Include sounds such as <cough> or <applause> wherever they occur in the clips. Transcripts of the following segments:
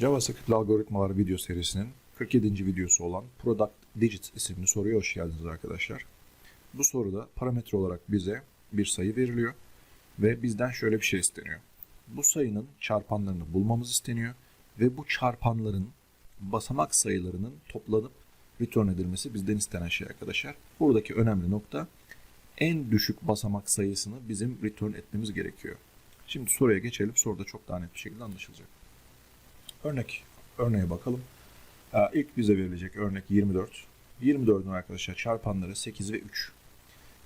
JavaScript algoritmalar video serisinin 47. videosu olan Product Digits isimli soruya hoş geldiniz arkadaşlar. Bu soruda parametre olarak bize bir sayı veriliyor ve bizden şöyle bir şey isteniyor. Bu sayının çarpanlarını bulmamız isteniyor ve bu çarpanların basamak sayılarının toplanıp return edilmesi bizden istenen şey arkadaşlar. Buradaki önemli nokta en düşük basamak sayısını bizim return etmemiz gerekiyor. Şimdi soruya geçelim. Soruda çok daha net bir şekilde anlaşılacak. Örnek örneğe bakalım. Ee, İlk bize verilecek örnek 24. 24'ün arkadaşlar çarpanları 8 ve 3.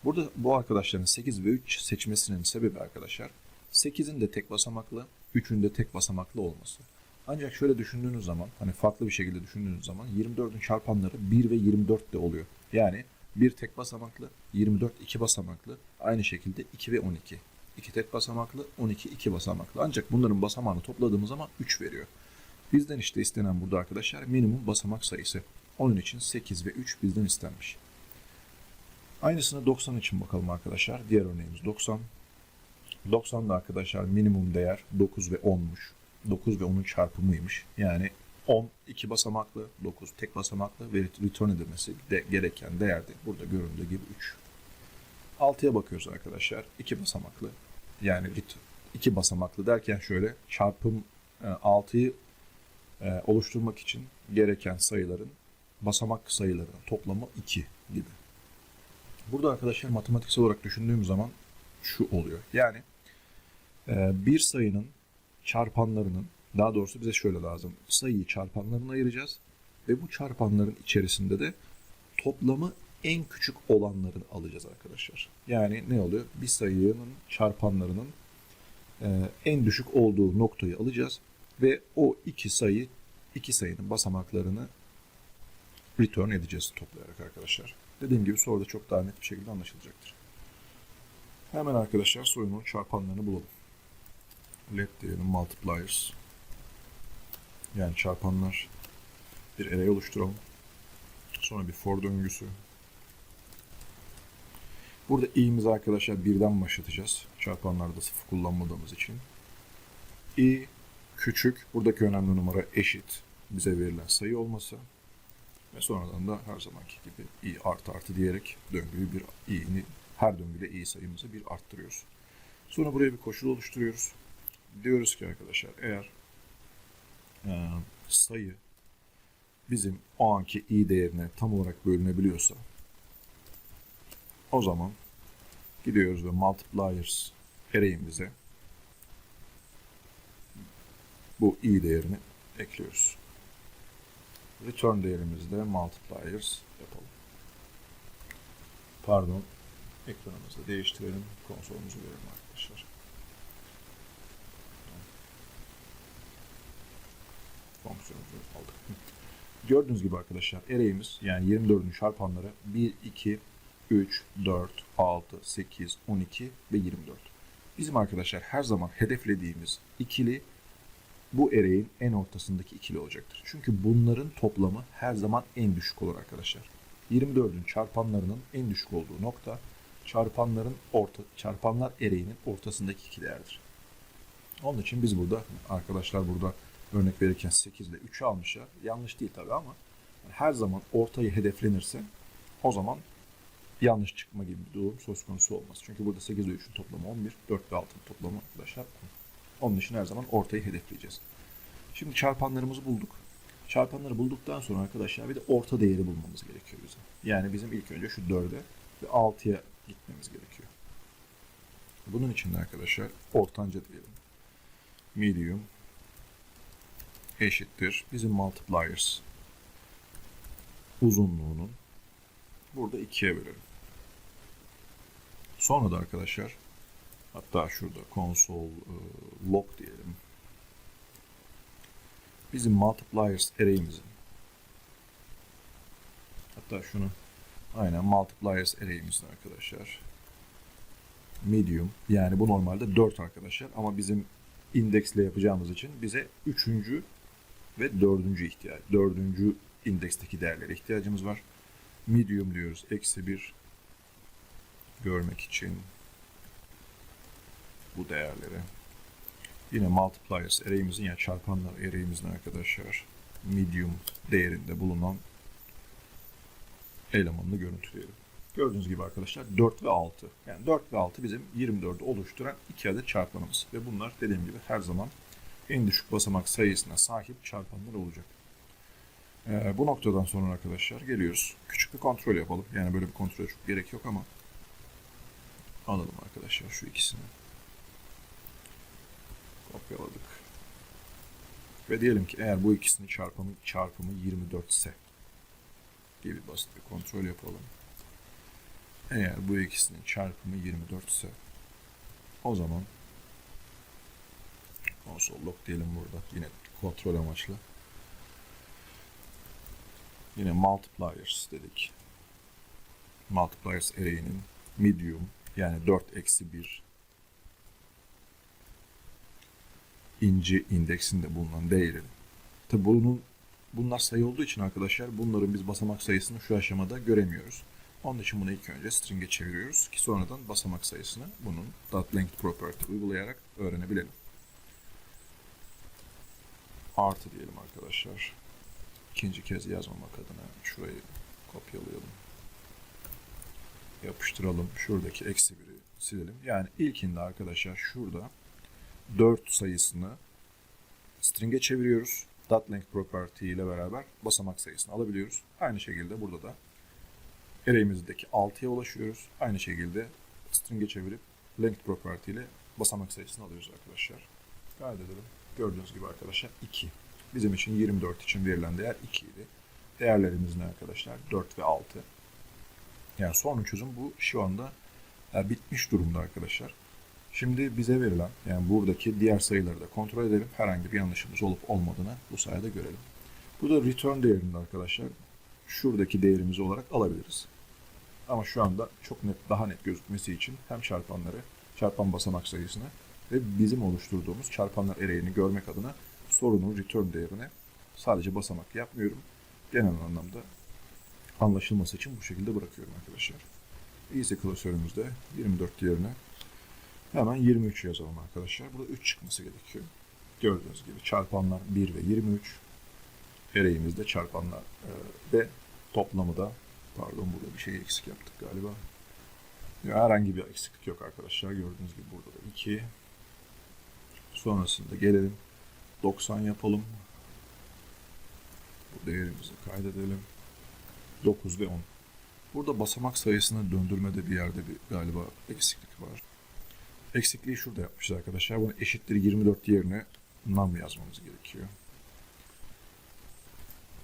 Burada bu arkadaşların 8 ve 3 seçmesinin sebebi arkadaşlar 8'in de tek basamaklı, 3'ün de tek basamaklı olması. Ancak şöyle düşündüğünüz zaman, hani farklı bir şekilde düşündüğünüz zaman 24'ün çarpanları 1 ve 24 de oluyor. Yani 1 tek basamaklı, 24 iki basamaklı, aynı şekilde 2 ve 12. 2 tek basamaklı, 12 iki basamaklı. Ancak bunların basamağını topladığımız zaman 3 veriyor. Bizden işte istenen burada arkadaşlar minimum basamak sayısı. Onun için 8 ve 3 bizden istenmiş. Aynısını 90 için bakalım arkadaşlar. Diğer örneğimiz 90. 90'da arkadaşlar minimum değer 9 ve 10'muş. 9 ve 10'un çarpımıymış. Yani 10 iki basamaklı, 9 tek basamaklı ve return edilmesi de gereken değerde burada göründüğü gibi 3. 6'ya bakıyoruz arkadaşlar. 2 basamaklı. Yani iki basamaklı derken şöyle çarpım 6'yı e, oluşturmak için gereken sayıların basamak sayılarının toplamı 2 gibi. Burada arkadaşlar matematiksel olarak düşündüğüm zaman şu oluyor. Yani e, bir sayının çarpanlarının daha doğrusu bize şöyle lazım. Sayıyı çarpanlarına ayıracağız ve bu çarpanların içerisinde de toplamı en küçük olanlarını alacağız arkadaşlar. Yani ne oluyor? Bir sayının çarpanlarının e, en düşük olduğu noktayı alacağız ve o iki sayı iki sayının basamaklarını return edeceğiz toplayarak arkadaşlar. Dediğim gibi soruda çok daha net bir şekilde anlaşılacaktır. Hemen arkadaşlar sorunun çarpanlarını bulalım. Let diyelim multipliers. Yani çarpanlar bir array oluşturalım. Sonra bir for döngüsü. Burada i'mizi arkadaşlar birden başlatacağız. Çarpanlarda sıfır kullanmadığımız için. i küçük, buradaki önemli numara eşit bize verilen sayı olması. Ve sonradan da her zamanki gibi i artı artı diyerek döngüyü bir i'ni her döngüde i sayımızı bir arttırıyoruz. Sonra buraya bir koşul oluşturuyoruz. Diyoruz ki arkadaşlar eğer e, sayı bizim o anki i değerine tam olarak bölünebiliyorsa o zaman gidiyoruz ve multipliers array'imize bu i değerini ekliyoruz. Return değerimizde multipliers yapalım. Pardon. Ekranımızı değiştirelim. Konsolumuzu verelim arkadaşlar. Fonksiyonumuzu aldık. <laughs> Gördüğünüz gibi arkadaşlar array'imiz yani 24'ün çarpanları 1, 2, 3, 4, 6, 8, 12 ve 24. Bizim arkadaşlar her zaman hedeflediğimiz ikili bu array'in en ortasındaki ikili olacaktır. Çünkü bunların toplamı her zaman en düşük olur arkadaşlar. 24'ün çarpanlarının en düşük olduğu nokta çarpanların orta çarpanlar array'inin ortasındaki iki değerdir. Onun için biz burada arkadaşlar burada örnek verirken 8 ile 3'ü almışlar. Yanlış değil tabii ama her zaman ortayı hedeflenirse o zaman yanlış çıkma gibi bir durum söz konusu olmaz. Çünkü burada 8 ile 3'ün toplamı 11, 4 ve 6'nın toplamı arkadaşlar 10. Onun için her zaman ortayı hedefleyeceğiz. Şimdi çarpanlarımızı bulduk. Çarpanları bulduktan sonra arkadaşlar bir de orta değeri bulmamız gerekiyor bizim. Yani bizim ilk önce şu 4'e ve 6'ya gitmemiz gerekiyor. Bunun için de arkadaşlar ortanca diyelim. Medium eşittir. Bizim multipliers uzunluğunun burada 2'ye bölelim. Sonra da arkadaşlar hatta şurada console log diyelim. Bizim multipliers array'imizin hatta şunu aynen multipliers array'imizin arkadaşlar medium yani bu normalde 4 arkadaşlar ama bizim indeksle yapacağımız için bize 3. ve 4. ihtiyaç 4. indeksteki değerlere ihtiyacımız var. Medium diyoruz. Eksi 1 görmek için bu değerleri. Yine multipliers array'imizin yani çarpanlar array'imizin arkadaşlar medium değerinde bulunan elemanını görüntüleyelim. Gördüğünüz gibi arkadaşlar 4 ve 6. Yani 4 ve 6 bizim 24'ü oluşturan iki adet çarpanımız. Ve bunlar dediğim gibi her zaman en düşük basamak sayısına sahip çarpanlar olacak. Ee, bu noktadan sonra arkadaşlar geliyoruz. Küçük bir kontrol yapalım. Yani böyle bir kontrole çok gerek yok ama alalım arkadaşlar şu ikisini. Kopyaladık. Ve diyelim ki eğer bu ikisinin çarpımı çarpımı 24 ise gibi basit bir kontrol yapalım. Eğer bu ikisinin çarpımı 24 ise o zaman console log diyelim burada yine kontrol amaçlı. Yine multipliers dedik. Multipliers array'inin medium yani 4 eksi 1 inci indeksinde bulunan değeri. Tabi bunun bunlar sayı olduğu için arkadaşlar bunların biz basamak sayısını şu aşamada göremiyoruz. Onun için bunu ilk önce string'e çeviriyoruz ki sonradan basamak sayısını bunun length property uygulayarak öğrenebilelim. Artı diyelim arkadaşlar. İkinci kez yazmamak adına şurayı kopyalayalım. Yapıştıralım. Şuradaki eksi biri silelim. Yani ilkinde arkadaşlar şurada 4 sayısını string'e çeviriyoruz. Length property ile beraber basamak sayısını alabiliyoruz. Aynı şekilde burada da array'imizdeki 6'ya ulaşıyoruz. Aynı şekilde string'e çevirip length property ile basamak sayısını alıyoruz arkadaşlar. Kaydedelim. Gördüğünüz gibi arkadaşlar 2. Bizim için 24 için verilen değer 2 idi. Değerlerimiz ne arkadaşlar? 4 ve 6. Yani son çözüm bu şu anda e, bitmiş durumda arkadaşlar. Şimdi bize verilen yani buradaki diğer sayıları da kontrol edelim. Herhangi bir yanlışımız olup olmadığını bu sayede görelim. Burada return değerini de arkadaşlar şuradaki değerimiz olarak alabiliriz. Ama şu anda çok net, daha net gözükmesi için hem çarpanları, çarpan basamak sayısını ve bizim oluşturduğumuz çarpanlar array'ini görmek adına sorunun return değerine sadece basamak yapmıyorum. Genel anlamda anlaşılması için bu şekilde bırakıyorum arkadaşlar. easy klasörümüzde 24 yerine hemen 23 yazalım arkadaşlar. Burada 3 çıkması gerekiyor. Gördüğünüz gibi çarpanlar 1 ve 23. Array'imizde çarpanlar e, ve toplamı da pardon burada bir şey eksik yaptık galiba. Herhangi bir eksiklik yok arkadaşlar. Gördüğünüz gibi burada da 2. Sonrasında gelelim 90 yapalım. Bu değerimizi kaydedelim. 9 ve 10. Burada basamak sayısını döndürmede bir yerde bir galiba eksiklik var. Eksikliği şurada yapmışız arkadaşlar. Bunu eşittir 24 yerine num yazmamız gerekiyor.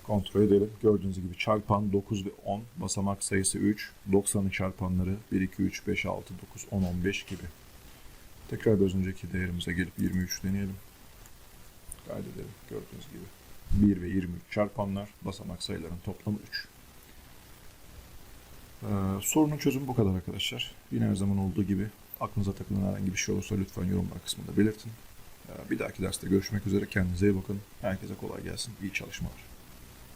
Kontrol edelim. Gördüğünüz gibi çarpan 9 ve 10. Basamak sayısı 3. 90'ın çarpanları 1, 2, 3, 5, 6, 9, 10, 15 gibi. Tekrar az önceki değerimize gelip 23 deneyelim. Kaydedelim. Gördüğünüz gibi. 1 ve 23 çarpanlar. Basamak sayıların toplamı 3. Ee, sorunun çözümü bu kadar arkadaşlar. Yine her zaman olduğu gibi aklınıza takılan herhangi bir şey olursa lütfen yorumlar kısmında belirtin. Ee, bir dahaki derste görüşmek üzere. Kendinize iyi bakın. Herkese kolay gelsin. İyi çalışmalar.